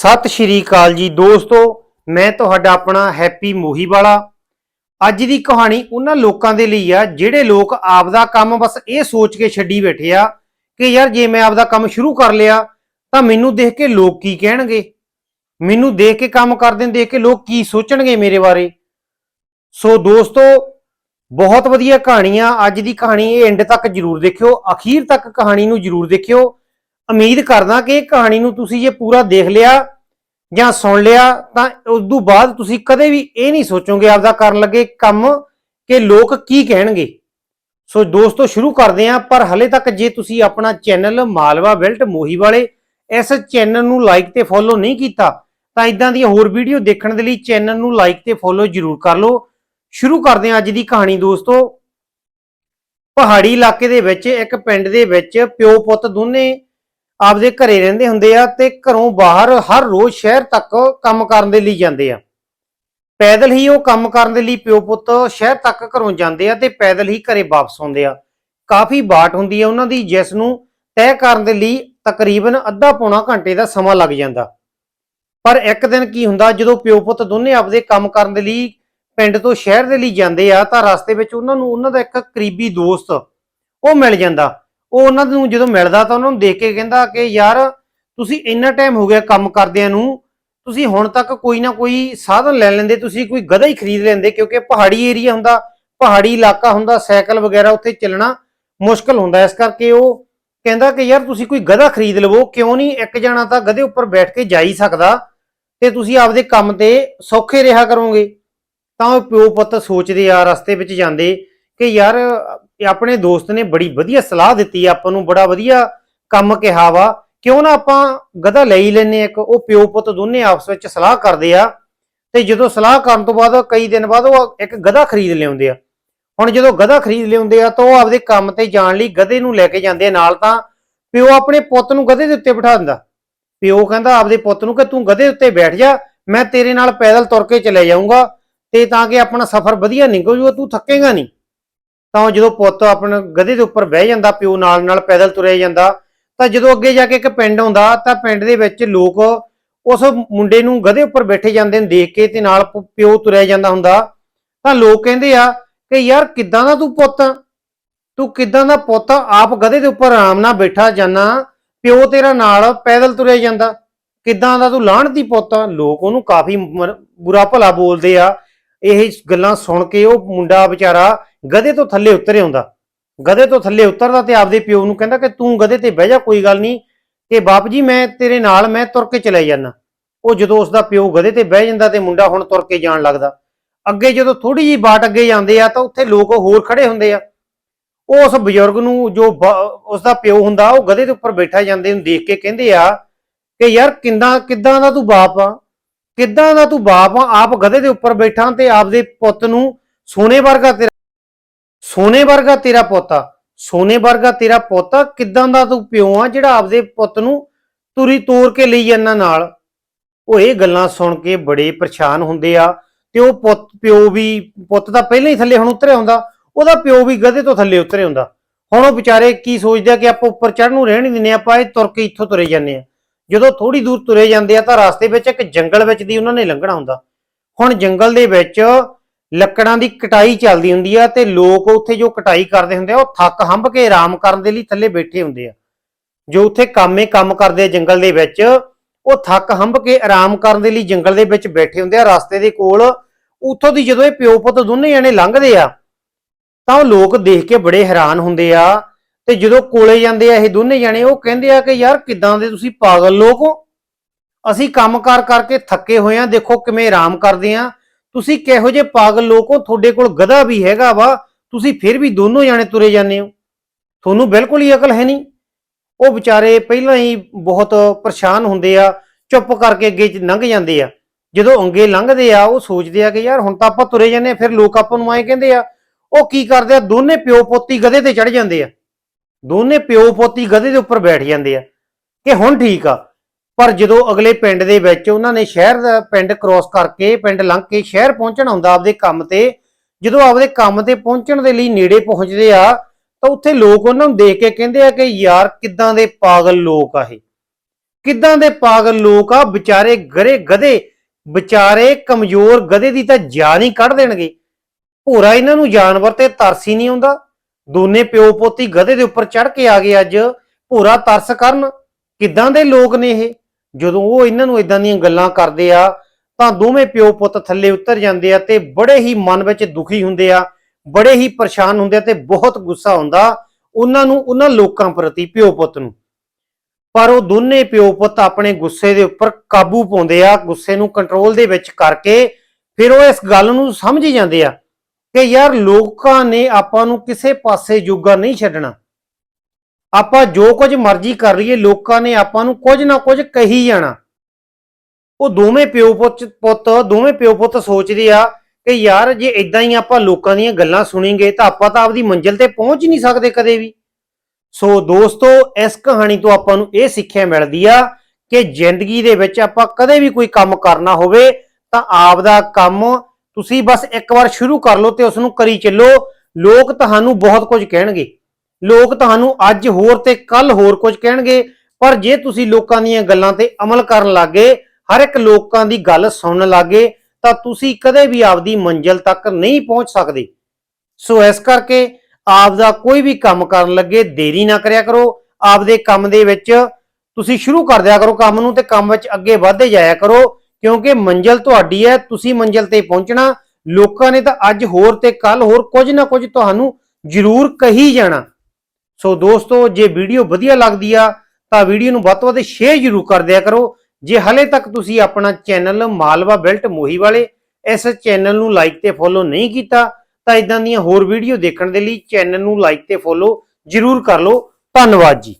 ਸਤਿ ਸ਼੍ਰੀ ਅਕਾਲ ਜੀ ਦੋਸਤੋ, ਮੈਂ ਤੁਹਾਡਾ ਆਪਣਾ ਹੈਪੀ ਮੋਹੀ ਵਾਲਾ ਅੱਜ ਦੀ ਕਹਾਣੀ ਉਹਨਾਂ ਲੋਕਾਂ ਦੇ ਲਈ ਆ, ਜਿਹੜੇ ਲੋਕ ਆਪਦਾ ਕੰਮ ਬਸ ਇਹ ਸੋਚ ਕੇ ਛੱਡੀ ਬੈਠੇ ਆ ਕਿ ਯਾਰ ਜੇ ਮੈਂ ਆਪਦਾ ਕੰਮ ਸ਼ੁਰੂ ਕਰ ਲਿਆ, ਤਾਂ ਮੈਨੂੰ ਦੇਖ ਕੇ ਲੋਕ ਕੀ ਕਹਿਣਗੇ? ਮੈਨੂੰ ਦੇਖ ਕੇ ਕੰਮ ਕਰਦੇ ਨੂੰ ਦੇਖ ਕੇ ਲੋਕ ਕੀ ਸੋਚਣਗੇ ਮੇਰੇ ਬਾਰੇ? ਸੋ ਦੋਸਤੋ, ਬਹੁਤ ਵਧੀਆ ਕਹਾਣੀ ਆ ਅੱਜ ਦੀ ਕਹਾਣੀ ਇਹ ਐਂਡ ਤੱਕ ਜਰੂਰ ਦੇਖਿਓ, ਅਖੀਰ ਤੱਕ ਕਹਾਣੀ ਨੂੰ ਜਰੂਰ ਦੇਖਿਓ। ਉਮੀਦ ਕਰਦਾ ਕਿ ਇਹ ਕਹਾਣੀ ਨੂੰ ਤੁਸੀਂ ਜੇ ਪੂਰਾ ਦੇਖ ਲਿਆ ਜਾਂ ਸੁਣ ਲਿਆ, ਤਾਂ ਉਸ ਤੋਂ ਬਾਅਦ ਤੁਸੀਂ ਕਦੇ ਵੀ ਇਹ ਨਹੀਂ ਸੋਚੋਗੇ ਆਪਦਾ ਕਰਨ ਲੱਗੇ ਕੰਮ ਕਿ ਲੋਕ ਕੀ ਕਹਿਣਗੇ। ਸੋ ਦੋਸਤੋ, ਸ਼ੁਰੂ ਕਰਦੇ ਹਾਂ, ਪਰ ਹਲੇ ਤੱਕ ਜੇ ਤੁਸੀਂ ਆਪਣਾ ਚੈਨਲ ਮਾਲਵਾ ਬਿਲਟ ਮੋਹੀ ਵਾਲੇ ਇਸ ਚੈਨਲ ਨੂੰ ਲਾਈਕ ਤੇ ਫੋਲੋ ਨਹੀਂ ਕੀਤਾ, ਤਾਂ ਇਦਾਂ ਦੀਆਂ ਹੋਰ ਵੀਡੀਓ ਦੇਖਣ ਦੇ ਲਈ ਚੈਨਲ ਨੂੰ ਲਾਈਕ ਤੇ ਫੋਲੋ ਜਰੂਰ ਕਰ ਲਓ। ਸ਼ੁਰੂ ਕਰਦੇ ਹਾਂ ਅੱਜ ਦੀ ਕਹਾਣੀ ਦੋਸਤੋ। ਪਹਾੜੀ ਇਲਾਕੇ ਦੇ ਵਿੱਚ, ਇੱਕ ਪਿੰਡ ਦੇ ਵਿੱਚ ਪਿਓ ਪੁੱਤ ਦੋਨੇ ਆਪਦੇ ਘਰੇ ਰਹਿੰਦੇ ਹੁੰਦੇ ਆ ਤੇ ਘਰੋਂ ਬਾਹਰ ਹਰ ਰੋਜ਼ ਸ਼ਹਿਰ ਤੱਕ ਕੰਮ ਕਰਨ ਦੇ ਲਈ ਜਾਂਦੇ ਆ। ਪੈਦਲ ਹੀ ਉਹ ਕੰਮ ਕਰਨ ਦੇ ਲਈ ਪਿਓ ਪੁੱਤ ਸ਼ਹਿਰ ਤੱਕ ਘਰੋਂ ਜਾਂਦੇ ਆ ਤੇ ਪੈਦਲ ਹੀ ਘਰੇ ਵਾਪਸ ਆਉਂਦੇ ਆ। ਕਾਫੀ ਬਾਟ ਹੁੰਦੀ ਆ ਉਹਨਾਂ ਦੀ ਜਿਸ ਨੂੰ ਤੈਅ ਕਰਨ ਦੇ ਲਈ ਤਕਰੀਬਨ ਅੱਧਾ ਪੌਣਾ ਘੰਟੇ ਦਾ ਸਮਾਂ ਲੱਗ ਜਾਂਦਾ। ਪਰ ਇੱਕ ਦਿਨ ਕੀ ਹੁੰਦਾ, ਜਦੋਂ ਪਿਓ ਪੁੱਤ ਦੋਨੇ ਆਪਦੇ ਕੰਮ ਕਰਨ ਦੇ ਲਈ ਪਿੰਡ ਤੋਂ ਸ਼ਹਿਰ ਦੇ ਲਈ ਜਾਂਦੇ ਆ ਤਾਂ ਰਸਤੇ ਵਿੱਚ ਉਹਨਾਂ ਨੂੰ, ਉਹਨਾਂ ਦਾ ਇੱਕ ਕਰੀਬੀ ਦੋਸਤ ਉਹ ਮਿਲ ਜਾਂਦਾ। ਉਹ ਉਹਨਾਂ ਨੂੰ ਜਦੋਂ ਮਿਲਦਾ ਤਾਂ ਉਹਨਾਂ ਨੂੰ ਦੇਖ ਕੇ ਕਹਿੰਦਾ ਕਿ ਯਾਰ ਤੁਸੀਂ ਇੰਨਾ ਟਾਈਮ ਹੋ ਗਿਆ ਕੰਮ ਕਰਦਿਆਂ ਨੂੰ, ਤੁਸੀਂ ਹੁਣ ਤੱਕ ਕੋਈ ਨਾ ਕੋਈ ਸਾਧਨ ਲੈ ਲੈਂਦੇ, ਤੁਸੀਂ ਕੋਈ ਗਧਾ ਹੀ ਖਰੀਦ ਲੈਂਦੇ ਕਿਉਂਕਿ ਪਹਾੜੀ ਏਰੀਆ ਹੁੰਦਾ, ਪਹਾੜੀ ਇਲਾਕਾ ਹੁੰਦਾ, ਸਾਈਕਲ ਵਗੈਰਾ ਉੱਥੇ ਚੱਲਣਾ ਮੁਸ਼ਕਲ ਹੁੰਦਾ। ਇਸ ਕਰਕੇ ਉਹ ਕਹਿੰਦਾ ਕਿ ਯਾਰ ਤੁਸੀਂ ਕੋਈ ਗਧਾ ਖਰੀਦ ਲਵੋ, ਕਿਉਂ ਨਹੀਂ ਇੱਕ ਜਣਾ ਤਾਂ ਗਧੇ ਉੱਪਰ ਬੈਠ ਕੇ ਜਾ ਹੀ ਸਕਦਾ ਤੇ ਤੁਸੀਂ ਆਪਦੇ ਕੰਮ ਤੇ ਸੌਖੇ ਰਿਹਾ ਕਰੋਗੇ। ਤਾਂ ਉਹ ਪਿਓ ਪੁੱਤ ਸੋਚਦੇ ਆ, ਰਸਤੇ ਵਿੱਚ ਜਾਂਦੇ ਕਿ ਯਾਰ ਇਹ ਆਪਣੇ ਦੋਸਤ ਨੇ ਬੜੀ ਵਧੀਆ ਸਲਾਹ ਦਿੱਤੀ ਆਪਾਂ ਨੂੰ ਬੜਾ ਵਧੀਆ ਕੰਮ ਕਿਹਾ ਵਾ। ਕਿਉਂ ਨਾ ਆਪਾਂ ਗਧਾ ਲੈ ਹੀ ਲੈਨੇ ਇੱਕ, ਉਹ ਪਿਓ ਪੁੱਤ ਦੋਨੇ ਆਪਸ ਵਿੱਚ ਸਲਾਹ ਕਰਦੇ ਆ। ਤੇ ਜਦੋਂ ਸਲਾਹ ਕਰਨ ਤੋਂ ਬਾਅਦ ਕਈ ਦਿਨ ਬਾਅਦ ਉਹ ਇੱਕ ਗਧਾ ਖਰੀਦ ਲਿਆਉਂਦੇ ਆ। ਹੁਣ ਜਦੋਂ ਗਧਾ ਖਰੀਦ ਲਿਆਉਂਦੇ ਆ, ਤਾਂ ਉਹ ਆਪਦੇ ਕੰਮ ਤੇ ਜਾਣ ਲਈ ਗਧੇ ਨੂੰ ਲੈ ਕੇ ਜਾਂਦੇ ਆ। ਨਾਲ ਤਾਂ ਪਿਓ ਆਪਣੇ ਪੁੱਤ ਨੂੰ ਗਧੇ ਦੇ ਉੱਤੇ ਬਿਠਾ ਦਿੰਦਾ। ਪਿਓ ਕਹਿੰਦਾ ਆਪਦੇ ਪੁੱਤ ਨੂੰ ਕਿ ਤੂੰ ਗਧੇ ਉੱਤੇ ਬੈਠ ਜਾ, ਮੈਂ ਤੇਰੇ ਨਾਲ ਪੈਦਲ ਤੁਰ ਕੇ ਚਲੇ ਜਾਊਂਗਾ, ਤੇ ਤਾਂ ਕਿ ਆਪਣਾ ਸਫ਼ਰ ਵਧੀਆ ਨਿਕਲ ਜੂਗਾ ਤੂੰ ਥੱਕੇਗਾ ਨਹੀਂ। ਤਾਂ ਉਹ ਜਦੋਂ ਪੁੱਤ ਆਪਣੇ ਗਧੇ ਦੇ ਉੱਪਰ ਬਹਿ ਜਾਂਦਾ, ਪਿਓ ਨਾਲ ਨਾਲ ਪੈਦਲ ਤੁਰਿਆ ਜਾਂਦਾ, ਤਾਂ ਜਦੋਂ ਅੱਗੇ ਜਾ ਕੇ ਇੱਕ ਪਿੰਡ ਆਉਂਦਾ, ਤਾਂ ਪਿੰਡ ਦੇ ਵਿੱਚ ਲੋਕ ਉਸ ਮੁੰਡੇ ਨੂੰ ਗਧੇ ਉੱਪਰ ਬੈਠੇ ਜਾਂਦੇ ਨੂੰ ਦੇਖ ਕੇ ਤੇ ਨਾਲ ਪਿਓ ਤੁਰਿਆ ਜਾਂਦਾ ਹੁੰਦਾ। ਤਾਂ ਲੋਕ ਕਹਿੰਦੇ ਆ ਕਿ ਯਾਰ ਕਿੱਦਾਂ ਦਾ ਤੂੰ ਪੁੱਤ? ਤੂੰ ਕਿੱਦਾਂ ਦਾ ਪੁੱਤ? ਆਪ ਗਧੇ ਦੇ ਉੱਪਰ ਆਰਾਮ ਨਾਲ ਬੈਠਾ ਜਾਣਾ ਪਿਓ ਤੇਰਾ ਨਾਲ ਪੈਦਲ ਤੁਰਿਆ ਜਾਂਦਾ। ਕਿੱਦਾਂ ਦਾ ਤੂੰ ਲਾਹਣਤੀ ਪੁੱਤ? ਆ? ਲੋਕ ਉਹਨੂੰ ਕਾਫੀ ਬੁਰਾ ਭਲਾ ਬੋਲਦੇ ਆ। ਇਹ ਗੱਲਾਂ ਸੁਣ ਕੇ ਉਹ ਮੁੰਡਾ ਵਿਚਾਰਾ ਗਧੇ ਤੋਂ ਥੱਲੇ ਉਤਰ ਆਉਂਦਾ ਗਧੇ ਤੋਂ ਥੱਲੇ ਉਤਰਦਾ ਤੇ ਆਪਦੇ ਪਿਓ ਨੂੰ ਕਹਿੰਦਾ ਕਿ ਤੂੰ ਗਧੇ ਤੇ ਬਹਿ ਜਾ, ਕੋਈ ਗੱਲ ਨਹੀਂ। ਕਿ ਬਾਪ ਜੀ ਮੈਂ ਤੇਰੇ ਨਾਲ, ਮੈਂ ਤੁਰ ਕੇ ਚਲੇ ਜਾਣਾ ਉਹ ਜਦੋਂ ਉਸ ਦਾ ਪਿਓ ਗਧੇ ਤੇ ਬਹਿ ਜਾਂਦਾ ਤੇ ਮੁੰਡਾ ਹੁਣ ਤੁਰ ਕੇ ਜਾਣ ਲੱਗਦਾ। ਅੱਗੇ ਜਦੋਂ ਥੋੜੀ ਜੀ ਬਾਟ ਅੱਗੇ ਜਾਂਦੇ ਆ ਤਾਂ ਉੱਥੇ ਲੋਕ ਹੋਰ ਖੜੇ ਹੁੰਦੇ ਆ। ਉਹ ਉਸ ਬਜ਼ੁਰਗ ਨੂੰ ਜੋ ਬ- ਉਸ ਦਾ ਪਿਓ ਹੁੰਦਾ, ਉਹ ਗਧੇ ਦੇ ਉੱਪਰ ਬੈਠਾ ਜਾਂਦੇ ਨੂੰ ਦੇਖ ਕੇ ਕਹਿੰਦੇ ਆ ਕਿ ਯਾਰ ਕਿੰਦਾ ਕਿੱਦਾਂ ਦਾ ਤੂੰ ਬਾਪ ਆ। ਕਿੱਦਾਂ ਦਾ ਤੂੰ ਬਾਪ ਆ। ਆਪ ਗਧੇ ਦੇ ਉੱਪਰ ਬੈਠਾ ਤੇ ਆਪਦੇ ਪੁੱਤ ਨੂੰ ਸੋਨੇ ਵਰਗਾ ਤੇਰਾ ਸੋਨੇ ਵਰਗਾ ਤੇਰਾ ਪੋਤਾ, ਸੋਨੇ ਵਰਗਾ ਤੇਰਾ ਪੋਤਾ ਕਿੱਦਾਂ ਦਾ ਤੂੰ ਪਿਓ ਆ ਜਿਹੜਾ ਆਪਦੇ ਪੁੱਤ ਨੂੰ ਤੁਰੀ ਤੋਰ ਕੇ ਲਈ ਜਾਂਦਾ ਨਾਲ? ਉਹ ਇਹ ਗੱਲਾਂ ਸੁਣ ਕੇ ਬੜੇ ਪਰੇਸ਼ਾਨ ਹੁੰਦੇ ਆ ਤੇ ਉਹ ਪੁੱਤ, ਪਿਓ ਵੀ, ਪੁੱਤ ਤਾਂ ਪਹਿਲਾਂ ਹੀ ਥੱਲੇ ਹੁਣ ਉਤਰਿਆ ਹੁੰਦਾ, ਉਹਦਾ ਪਿਓ ਵੀ ਗਧੇ ਤੋਂ ਥੱਲੇ ਉਤਰਿਆ ਹੁੰਦਾ। ਹੁਣ ਉਹ ਵਿਚਾਰੇ ਕੀ ਸੋਚਦੇ ਆ ਕਿ ਆਪਾਂ ਉੱਪਰ ਚੜ੍ਹਨ ਨੂੰ ਰਹਿਣ ਨਹੀਂ ਦਿੰਦੇ ਆਪਾਂ ਇਹ ਤੁਰ ਕੇ ਇੱਥੋਂ ਤੁਰੇ ਜਾਂਦੇ ਆ। ਜਦੋਂ ਥੋੜੀ ਦੂਰ ਤੁਰੇ ਜਾਂਦੇ ਆ ਤਾਂ ਰਸਤੇ ਵਿੱਚ ਇੱਕ ਜੰਗਲ ਵਿੱਚ ਦੀ ਉਹਨਾਂ ਨੇ ਲੰਘਣਾ ਹੁੰਦਾ। ਹੁਣ ਜੰਗਲ ਦੇ ਵਿੱਚ ਲੱਕੜਾਂ ਦੀ ਕਟਾਈ ਚੱਲਦੀ ਹੁੰਦੀ ਆ ਤੇ ਲੋਕ ਉੱਥੇ ਜੋ ਕਟਾਈ ਕਰਦੇ ਹੁੰਦੇ ਆ, ਉਹ ਥੱਕ ਹੰਭ ਕੇ ਆਰਾਮ ਕਰਨ ਦੇ ਲਈ ਥੱਲੇ ਬੈਠੇ ਹੁੰਦੇ ਆ। ਜੋ ਉੱਥੇ ਕੰਮੇ ਕੰਮ ਕਰਦੇ ਆ ਜੰਗਲ ਦੇ ਵਿੱਚ, ਉਹ ਥੱਕ ਹੰਭ ਕੇ ਆਰਾਮ ਕਰਨ ਦੇ ਲਈ ਜੰਗਲ ਦੇ ਵਿੱਚ ਬੈਠੇ ਹੁੰਦੇ ਆ। ਰਸਤੇ ਦੇ ਕੋਲ ਉੱਥੋਂ ਦੀ ਜਦੋਂ ਇਹ ਪਿਓ ਪੁੱਤ ਦੋਨੇ ਜਣੇ ਲੰਘਦੇ ਆ, ਤਾਂ ਉਹ ਲੋਕ ਦੇਖ ਕੇ ਬੜੇ ਹੈਰਾਨ ਹੁੰਦੇ ਆ। ਤੇ ਜਦੋਂ ਕੋਲੇ ਜਾਂਦੇ ਆ ਇਹ ਦੋਨੇ ਜਣੇ, ਉਹ ਕਹਿੰਦੇ ਆ ਕਿ ਯਾਰ ਕਿਦਾਂ ਦੇ ਤੁਸੀਂ ਪਾਗਲ ਲੋਕ ਹੋ? ਅਸੀਂ ਕੰਮਕਾਰ ਕਰਕੇ ਥੱਕੇ ਹੋਏ ਆ, ਦੇਖੋ ਕਿਵੇਂ ਆਰਾਮ ਕਰਦੇ ਆ। ਤੁਸੀਂ ਕਿਹੋ ਜਿਹੇ ਪਾਗਲ ਲੋਕ ਹੋ? ਤੁਹਾਡੇ ਕੋਲ ਗਧਾ ਵੀ ਹੈਗਾ ਵਾ। ਤੁਸੀਂ ਫਿਰ ਵੀ ਦੋਨੋਂ ਜਾਣੇ ਤੁਰੇ ਜਾਂਦੇ ਹੋ। ਤੁਹਾਨੂੰ ਬਿਲਕੁਲ ਹੀ ਅਕਲ ਹੈ ਨਹੀਂ। ਉਹ ਵਿਚਾਰੇ ਪਹਿਲਾਂ ਹੀ ਬਹੁਤ ਪਰੇਸ਼ਾਨ ਹੁੰਦੇ ਆ, ਚੁੱਪ ਕਰਕੇ ਅੱਗੇ ਲੰਘ ਜਾਂਦੇ ਆ। ਜਦੋਂ ਅੰਗੇ ਲੰਘਦੇ ਆ, ਉਹ ਸੋਚਦੇ ਆ ਕਿ ਯਾਰ ਹੁਣ ਤਾਂ ਆਪਾਂ ਤੁਰੇ ਜਾਂਦੇ ਆ, ਫਿਰ ਲੋਕ ਆਪਾਂ ਨੂੰ ਆਏ ਕਹਿੰਦੇ ਆ, ਉਹ ਕੀ ਕਰਦੇ ਆ? ਦੋਨੇ ਪਿਓ ਪੋਤੀ ਗਧੇ ਤੇ ਚੜ ਜਾਂਦੇ ਆ। ਦੋਨੇ ਪਿਓ ਪੋਤੀ ਗਧੇ ਦੇ ਉੱਪਰ ਬੈਠ ਜਾਂਦੇ ਆ। ਕਿ ਹੁਣ ਠੀਕ ਆ। ਪਰ ਜਦੋਂ ਅਗਲੇ ਪਿੰਡ ਦੇ ਵਿੱਚ ਉਹਨਾਂ ਨੇ ਸ਼ਹਿਰ ਦਾ ਪਿੰਡ ਕ੍ਰੋਸ ਕਰਕੇ ਪਿੰਡ ਲੰਘ ਕੇ ਸ਼ਹਿਰ ਪਹੁੰਚਣਾ ਹੁੰਦਾ ਆਪਦੇ ਕੰਮ ਤੇ, ਜਦੋਂ ਆਪਦੇ ਕੰਮ ਤੇ ਪਹੁੰਚਣ ਦੇ ਲਈ ਨੇੜੇ ਪਹੁੰਚਦੇ ਆ, ਤਾਂ ਉੱਥੇ ਲੋਕ ਉਹਨਾਂ ਨੂੰ ਦੇਖ ਕੇ ਕਹਿੰਦੇ ਆ ਕਿ ਯਾਰ ਕਿੱਦਾਂ ਦੇ ਪਾਗਲ ਲੋਕ ਆ ਇਹ। ਕਿੱਦਾਂ ਦੇ ਪਾਗਲ ਲੋਕ ਆ, ਵਿਚਾਰੇ ਗਰੇ ਗਧੇ, ਵਿਚਾਰੇ ਕਮਜ਼ੋਰ ਗਧੇ ਦੀ ਤਾਂ ਜਾਨ ਹੀ ਕੱਢ ਦੇਣਗੇ। ਭੋਰਾ ਇਹਨਾਂ ਨੂੰ ਜਾਨਵਰ ਤੇ ਤਰਸ ਹੀ ਨਹੀਂ ਆਉਂਦਾ। ਦੋਨੇ ਪਿਓ ਪੋਤੀ ਗਧੇ ਦੇ ਉੱਪਰ ਚੜ ਕੇ ਆ ਗਏ ਅੱਜ। ਭੋਰਾ ਤਰਸ ਕਰਨ। ਕਿੱਦਾਂ ਦੇ ਲੋਕ ਨੇ ਇਹ? ਜਦੋਂ ਉਹ ਇਹਨਾਂ ਨੂੰ ਇਦਾਂ ਦੀਆਂ ਗੱਲਾਂ ਕਰਦੇ ਆ, ਤਾਂ ਦੋਵੇਂ ਪਿਓ ਪੁੱਤ ਥੱਲੇ ਉਤਰ ਜਾਂਦੇ ਆ ਤੇ ਬੜੇ ਹੀ ਮਨ ਵਿੱਚ ਦੁਖੀ ਹੁੰਦੇ ਆ, ਬੜੇ ਹੀ ਪਰੇਸ਼ਾਨ ਹੁੰਦੇ ਆ ਤੇ ਬਹੁਤ ਗੁੱਸਾ ਹੁੰਦਾ ਉਹਨਾਂ ਨੂੰ, ਉਹਨਾਂ ਲੋਕਾਂ ਪ੍ਰਤੀ ਪਿਓ ਪੁੱਤ ਨੂੰ। ਪਰ ਉਹ ਦੋਨੇ ਪਿਓ ਪੁੱਤ ਆਪਣੇ ਗੁੱਸੇ ਦੇ ਉੱਪਰ ਕਾਬੂ ਪਾਉਂਦੇ ਆ, ਗੁੱਸੇ ਨੂੰ ਕੰਟਰੋਲ ਦੇ ਵਿੱਚ ਕਰਕੇ ਫਿਰ ਉਹ ਇਸ ਗੱਲ ਨੂੰ ਸਮਝ ਜਾਂਦੇ ਆ ਕਿ ਯਾਰ ਲੋਕਾਂ ਨੇ ਆਪਾਂ ਨੂੰ ਕਿਸੇ ਪਾਸੇ ਜੋਗਾ ਨਹੀਂ ਛੱਡਣਾ। ਆਪਾਂ ਜੋ ਕੁਝ ਮਰਜ਼ੀ ਕਰ ਲਈਏ, ਲੋਕਾਂ ਨੇ ਆਪਾਂ ਨੂੰ ਕੁਝ ਨਾ ਕੁਝ ਕਹੀ ਜਾਣਾ। ਉਹ ਦੋਵੇਂ ਪਿਓ ਪੁੱਤ ਪੁੱਤ, ਦੋਵੇਂ ਪਿਓ ਪੁੱਤ ਸੋਚਦੇ ਆ ਕਿ ਯਾਰ ਜੇ ਇਦਾਂ ਹੀ ਆਪਾਂ ਲੋਕਾਂ ਦੀਆਂ ਗੱਲਾਂ ਸੁਣੀਂਗੇ ਤਾਂ ਆਪਾਂ ਤਾਂ ਆਪਦੀ ਮੰਜ਼ਿਲ ਤੇ ਪਹੁੰਚ ਨਹੀਂ ਸਕਦੇ ਕਦੇ ਵੀ। ਸੋ ਦੋਸਤੋ, ਇਸ ਕਹਾਣੀ ਤੋਂ ਆਪਾਂ ਨੂੰ ਇਹ ਸਿੱਖਿਆ ਮਿਲਦੀ ਆ ਕਿ ਜ਼ਿੰਦਗੀ ਦੇ ਵਿੱਚ ਆਪਾਂ ਕਦੇ ਵੀ ਕੋਈ ਕੰਮ ਕਰਨਾ ਹੋਵੇ ਤਾਂ ਆਪ ਦਾ ਕੰਮ ਤੁਸੀਂ ਬਸ ਇੱਕ ਵਾਰ ਸ਼ੁਰੂ ਕਰ ਲਓ ਤੇ ਉਸ ਨੂੰ ਕਰੀ ਚੱਲੋ। ਲੋਕ ਤੁਹਾਨੂੰ ਬਹੁਤ ਕੁਝ ਕਹਿਣਗੇ। ਲੋਕ ਤੁਹਾਨੂੰ ਅੱਜ ਹੋਰ ਤੇ ਕੱਲ ਹੋਰ ਕੁਝ ਕਹਿਣਗੇ, ਪਰ ਜੇ ਤੁਸੀਂ ਲੋਕਾਂ ਦੀਆਂ ਗੱਲਾਂ ਤੇ ਅਮਲ ਕਰਨ ਲੱਗੇ, ਹਰ ਇੱਕ ਲੋਕਾਂ ਦੀ ਗੱਲ ਸੁਣਨ ਲੱਗੇ, ਤਾਂ ਤੁਸੀਂ ਕਦੇ ਵੀ ਆਪਦੀ ਮੰਜ਼ਿਲ ਤੱਕ ਨਹੀਂ ਪਹੁੰਚ ਸਕਦੇ। ਸੋ ਇਸ ਕਰਕੇ ਆਪ ਦਾ ਕੋਈ ਵੀ ਕੰਮ ਕਰਨ ਲੱਗੇ, ਦੇਰੀ ਨਾ ਕਰਿਆ ਕਰੋ। ਆਪਦੇ ਕੰਮ ਦੇ ਵਿੱਚ ਤੁਸੀਂ ਸ਼ੁਰੂ ਕਰ ਦਿਆ ਕਰੋ ਕੰਮ ਨੂੰ ਤੇ ਕੰਮ ਵਿੱਚ ਅੱਗੇ ਵਧਦੇ ਜਾਇਆ ਕਰੋ, ਕਿਉਂਕਿ ਮੰਜ਼ਿਲ ਤੁਹਾਡੀ ਹੈ, ਤੁਸੀਂ ਮੰਜ਼ਿਲ ਤੇ ਪਹੁੰਚਣਾ। ਲੋਕਾਂ ਨੇ ਤਾਂ ਅੱਜ ਹੋਰ ਤੇ ਕੱਲ ਹੋਰ ਕੁਝ ਨਾ ਕੁਝ ਤੁਹਾਨੂੰ ਜ਼ਰੂਰ ਕਹੀ ਜਾਣਾ। ਸੋ ਦੋਸਤੋ, ਜੇ ਵੀਡੀਓ ਵਧੀਆ ਲੱਗਦੀ ਆ, ਤਾਂ ਵੀਡੀਓ ਨੂੰ ਵੱਧ ਤੋਂ ਵੱਧ ਸ਼ੇਅਰ ਜ਼ਰੂਰ ਕਰ ਦਿਆ ਕਰੋ। ਜੇ ਹਲੇ ਤੱਕ ਤੁਸੀਂ ਆਪਣਾ ਚੈਨਲ ਮਾਲਵਾ ਬੈਲਟ ਮੋਹੀ ਵਾਲੇ ਇਸ ਚੈਨਲ ਨੂੰ ਲਾਈਕ ਤੇ ਫੋਲੋ ਨਹੀਂ ਕੀਤਾ, ਤਾਂ ਇਦਾਂ ਦੀਆਂ ਹੋਰ ਵੀਡੀਓ ਦੇਖਣ ਦੇ ਲਈ ਚੈਨਲ ਨੂੰ ਲਾਈਕ ਤੇ ਫੋਲੋ ਜ਼ਰੂਰ ਕਰ ਲਓ। ਧੰਨਵਾਦ ਜੀ।